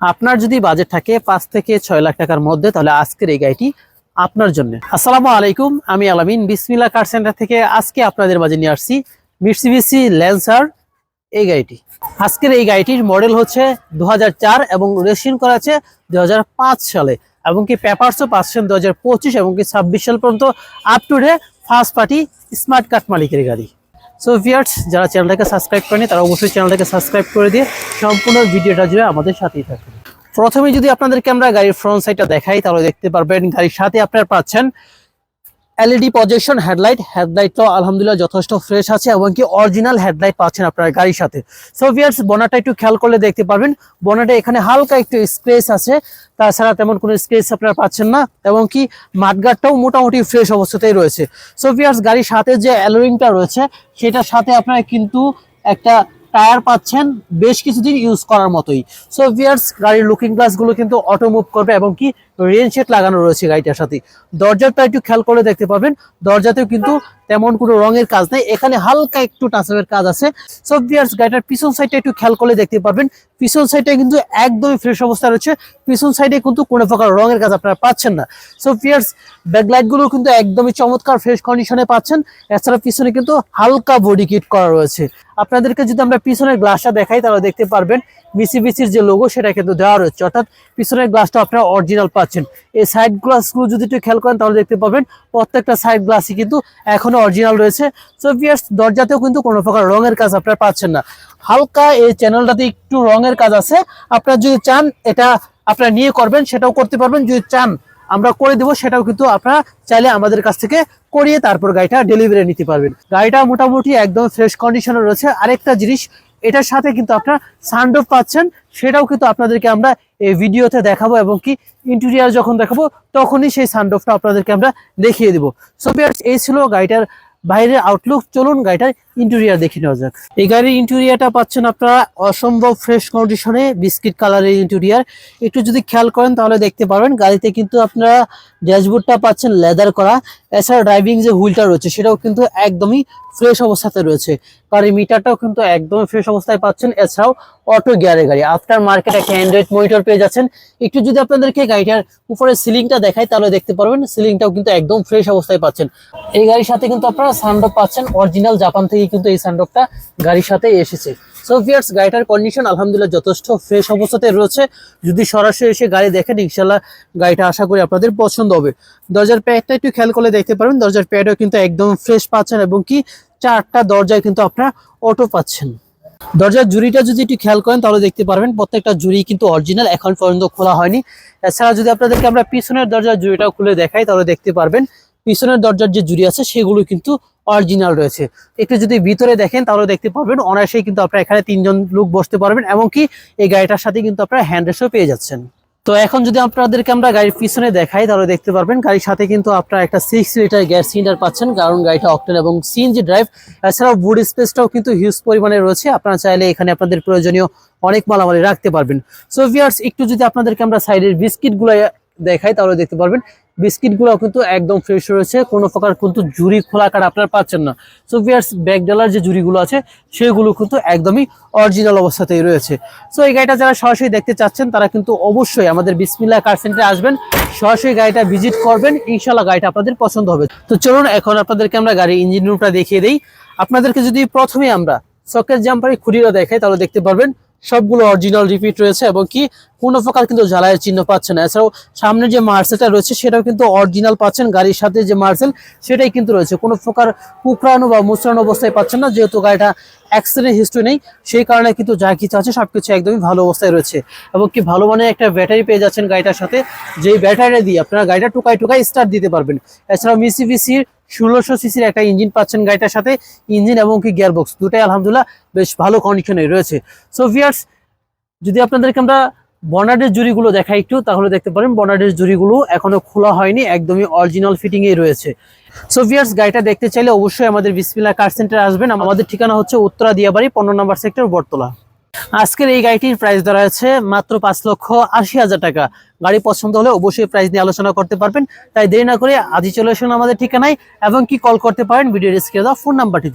আপনার যদি বাজেট থাকে পাঁচ থেকে ছয় লাখ টাকার মধ্যে, তাহলে আজকের এই গাড়িটি আপনার জন্য। আসসালামু আলাইকুম, আমি আলামিন বিসমিল্লা কার সেন্টার থেকে আজকে আপনাদের মাঝে নিয়ে আসছি মিটসিবিসি ল্যান্সার এই গাড়িটি। আজকের এই গাড়িটির মডেল হচ্ছে দু হাজার চার এবং রেজিস্ট্রেশন করা আছে দু হাজার পাঁচ সালে, এবং কি পেপারসও পাচ্ছেন দু হাজার পঁচিশ এবং কি ছাব্বিশ সাল পর্যন্ত up to date first party smart card মালিকের গাড়ি। সো ভিয়ার্স যারা চ্যানেলটাকে সাবস্ক্রাইব করেনি তারা অবশ্যই চ্যানেলটাকে সাবস্ক্রাইব করে দিয়ে সম্পূর্ণ ভিডিওটা জুড়ে আমাদের সাথেই থাকুন। প্রথমে যদি আপনাদেরকে আমরা গাড়ির ফ্রন্ট সাইডটা দেখাই, তাহলে দেখতে পারবেন গাড়ির সাথে আপনারা পাচ্ছেন এলইডি প্রজেকশন হেডলাইট হেডলাইটটাও আলহামদুলিল্লাহ যথেষ্ট ফ্রেশ আছে এবং কি অরিজিনাল হেডলাইট পাচ্ছেন আপনার গাড়ির সাথে। সো ভিয়ার্স বনাটা একটু খেয়াল করলে দেখতে পারবেন বনাটা এখানে হালকা একটু স্ক্রেচ আছে, তাছাড়া তেমন কোনো স্ক্রেচ আপনারা পাচ্ছেন না এবং কি মাঠগাটটাও মোটামুটি ফ্রেশ অবস্থাতেই রয়েছে। সো ভিয়ার্স গাড়ির সাথে যে অ্যালোরিংটা রয়েছে, সেটার সাথে আপনারা কিন্তু একটা টায়ার পাচ্ছেন বেশ কিছুদিন ইউজ করার মতোই। সো ভিয়ার্স গাড়ির লুকিং গ্লাসগুলো কিন্তু অটো মুভ করবে এবং কি রেন শেড লাগানো রয়েছে গাড়িটার সাথে। দরজাটা একটু খেয়াল করে দেখতে পাবেন দরজাতেও কিন্তু তেমন কোনো রঙের কাজ নেই। এখানে হালকা একটু টাচআপের কাজ আছে। সো ভিয়ার্স গাড়িটার পিছন সাইডটা একটু খেয়াল করে দেখতে পারবেন। পিছন সাইডটা কিন্তু একদমই ফ্রেশ অবস্থায় রয়েছে। পিছন সাইডে কিন্তু কোনো প্রকার রঙের কাজ আপনারা পাচ্ছেন না। সো ভিয়ার্স ব্যাকলাইটগুলো কিন্তু একদমই চমৎকার ফ্রেশ কন্ডিশনে পাচ্ছেন। এছাড়া পিছনে কিন্তু হালকা বডি কিট করা রয়েছে। আপনাদেরকে যদি আমরা পিছনের গ্লাসটা দেখাই, তাহলে দেখতে পারবেন। মিসিবিসির যে লোগো সেটা কিন্তু দেওয়া রয়েছে। অর্থাৎ পিছনের গ্লাসটা আপনারা অরিজিনাল পাচ্ছেন। এই সাইড গ্লাসগুলো যদি একটু খেয়াল করেন, তাহলে দেখতে পাবেন প্রত্যেকটা সাইড গ্লাসই কিন্তু এখনও অরিজিনাল রয়েছে। সো ভিয়ার্স দরজাতেও কিন্তু কোনো প্রকার রঙের কাজ আপনারা পাচ্ছেন না। হালকা এই চ্যানেলটাতে একটু রঙের কাজ আছে। আপনারা যদি চান এটা আপনারা নিয়ে করবেন, সেটাও করতে পারবেন। যদি চান আমরা করে দেবো, সেটাও কিন্তু আপনারা চাইলে আমাদের কাছ থেকে করিয়ে তারপর গাড়িটা ডেলিভারি নিতে পারবেন। গাড়িটা মোটামুটি একদম ফ্রেশ কন্ডিশনে রয়েছে। আরেকটা জিনিস এটার সাথে কিন্তু আপনার সানডোফ পাচ্ছেন, সেটাও কিন্তু আপনাদেরকে আমরা এই ভিডিওতে দেখাবো এবং কি ইন্টেরিয়ার যখন দেখাবো, তখনই সেই সানডোফটা আপনাদেরকে আমরা দেখিয়ে দিব। সো এই ছিল গাড়িটার বাইরের আউটলুক চলুন গাড়িটার ইন্টেরিয়ার দেখে নেওয়া যাক। এই গাড়ির ইন্টেরিয়ারটা পাচ্ছেন আপনারা অসম্ভব ফ্রেশ কন্ডিশনে বিস্কিট কালারের ইন্টেরিয়ার একটু যদি খেয়াল করেন তাহলে দেখতে পারবেন, গাড়িতে কিন্তু আপনারা ড্যাশবোর্ডটা পাচ্ছেন লেদার করা। এছাড়া ড্রাইভিং যে হুইলটা রয়েছে, সেটাও কিন্তু একদমই ফ্রেশ অবস্থাতে রয়েছে। গাড়ির মিটারটাও কিন্তু একদম ফ্রেশ অবস্থায় পাচ্ছেন। এছাড়াও অটো গিয়ারের গাড়ি। আফটার মার্কেট একটা অ্যান্ড্রয়েড মনিটর পেয়ে যাচ্ছেন। একটু যদি আপনাদেরকে গাড়িটার উপরে সিলিংটা দেখাই, তাহলে দেখতে পারবেন সিলিংটাও কিন্তু একদম ফ্রেশ অবস্থায় পাচ্ছেন। এই গাড়ির সাথে কিন্তু আপনারা সানডপ পাচ্ছেন। অরিজিনাল জাপান থেকে কিন্তু এই সানডপটা গাড়ির সাথে এসেছে। সো ভিয়ার্স গাড়িটার কন্ডিশন আলহামদুলিল্লাহ যথেষ্ট ফ্রেশ অবস্থাতে রয়েছে। যদি সরাসরি এসে গাড়ি দেখেন ইনশাল্লাহ গাড়িটা আশা করি আপনাদের পছন্দ হবে। দরজার প্যাডটা একটু খেয়াল করলে দেখতে পারবেন, দরজার প্যাডও কিন্তু একদম ফ্রেশ পাচ্ছেন এবং কি চারটা দরজায় কিন্তু আপনারা অটো পাচ্ছেন। দরজার জুড়িটা যদি একটু খেয়াল করেন, তাহলে দেখতে পারবেন প্রত্যেকটা জুড়ি কিন্তু অরিজিনাল এখন পর্যন্ত খোলা হয়নি। এছাড়া যদি আপনাদেরকে আমরা পিছনের দরজার জুড়িটাও খুলে দেখাই, তাহলে দেখতে পারবেন পিছনের দরজার যে জুড়ি আছে, সেগুলো কিন্তু অরিজিনাল রয়েছে। একটু যদি ভিতরে দেখেন, তাহলে দেখতে পারবেন অনায়াসেই কিন্তু আপনারা এখানে তিনজন লোক বসতে পারবেন, এমনকি এই গাড়িটার সাথে কিন্তু আপনারা হ্যান্ড রেসও পেয়ে যাচ্ছেন। তো এখন যদি আপনাদেরকে আমরা গাড়ির পিছনে দেখাই, তাহলে দেখতে পারবেন গাড়ির সাথে কিন্তু আপনারা একটা সিক্স লিটার গ্যাস সিলিন্ডার পাচ্ছেন, কারণ গাড়িটা অকটেন এবং সিএনজি ড্রাইভ এছাড়াও বুড স্পেসটাও কিন্তু হিউজ পরিমাণে রয়েছে, আপনারা চাইলে এখানে আপনাদের প্রয়োজনীয় অনেক মালামালি রাখতে পারবেন। সো ভিয়ার্স একটু যদি আপনাদেরকে আমরা সাইডের বিস্কিটগুলো দেখাই, তাহলে দেখতে পারবেন। বিস্কিটগুলো কিন্তু একদম ফ্রেশ রয়েছে। কোনো প্রকার কিন্তু জুড়ি খোলা কাটা আপনারা পাচ্ছেন না। সো ভিয়ার্স ব্যাক ডালার যে জুড়িগুলো আছে, সেগুলো কিন্তু একদমই অরিজিনাল অবস্থাতেই রয়েছে। সো এই গাড়িটা যারা সরাসরি দেখতে চাচ্ছেন, তারা কিন্তু অবশ্যই আমাদের বিসমিল্লা কার সেন্টারে আসবেন। সরাসরি গাড়িটা ভিজিট করবেন। ইনশাল্লাহ গাড়িটা আপনাদের পছন্দ হবে। তো চলুন, এখন আপনাদেরকে আমরা গাড়ির ইঞ্জিন রুমটা দেখিয়ে দিই। আপনাদেরকে যদি প্রথমে আমরা সকেট জাম্পারি খুঁড়িটা দেখাই, তাহলে দেখতে পারবেন সবগুলো অরিজিনাল রিপিট রয়েছে এবং কি কোনো প্রকার কিন্তু জ্বালায়ের চিহ্ন পাচ্ছেন না। এছাড়াও সামনে যে মার্সেলটা রয়েছে, সেটাও কিন্তু অরিজিনাল পাচ্ছেন। গাড়ির সাথে যে মার্সেল সেটাই কিন্তু রয়েছে। কোনো প্রকার কুকরানো বা মুচড়ানো অবস্থায় পাচ্ছেন না, যেহেতু গাড়িটা অ্যাক্সিডেন্ট হিস্ট্রি নেই, সেই কারণে কিন্তু যা কিছু আছে সব কিছু একদমই ভালো অবস্থায় রয়েছে। এবং কি ভালো মানে একটা ব্যাটারি পেয়ে যাচ্ছেন গাড়িটার সাথে। যেই ব্যাটারি দিয়ে আপনারা গাড়িটা টুকাই টুকাই স্টার্ট দিতে পারবেন। এছাড়াও মিসিবিসির ষোলোশো সিসির একটা ইঞ্জিন পাচ্ছেন গাড়িটার সাথে, ইঞ্জিন এবং কি গিয়ারবক্স। দুটাই আলহামদুলিল্লাহ বেশ ভালো কন্ডিশনে রয়েছে। সো ভিয়ার্স যদি আপনাদেরকে আমরা বনার্ডের জুড়িগুলো দেখাই একটু, তাহলে দেখতে পারেন বনার্ডের জুড়িগুলো এখনও খোলা হয়নি, একদমই অরিজিনাল ফিটিং এ রয়েছে। সো ভিয়ার্স গাড়িটা দেখতে চাইলে অবশ্যই আমাদের বিসমিল্লা কার সেন্টারে আসবেন। আমাদের ঠিকানা হচ্ছে উত্তরা দিয়াবাড়ি পনেরো নম্বর সেক্টর বটতলা। আজকের এই গাড়িটির প্রাইস ধরা আছে মাত্র পাঁচ লক্ষ আশি হাজার টাকা। গাড়ি পছন্দ হলে অবশ্যই প্রাইস নিয়ে আলোচনা করতে পারবেন। তাই দেরি না করে আজই চলে আসুন আমাদের ঠিকানায় এবং কি কল করতে পারেন ভিডিও ডিসক্রিপ্ট ফোন নাম্বারটিতে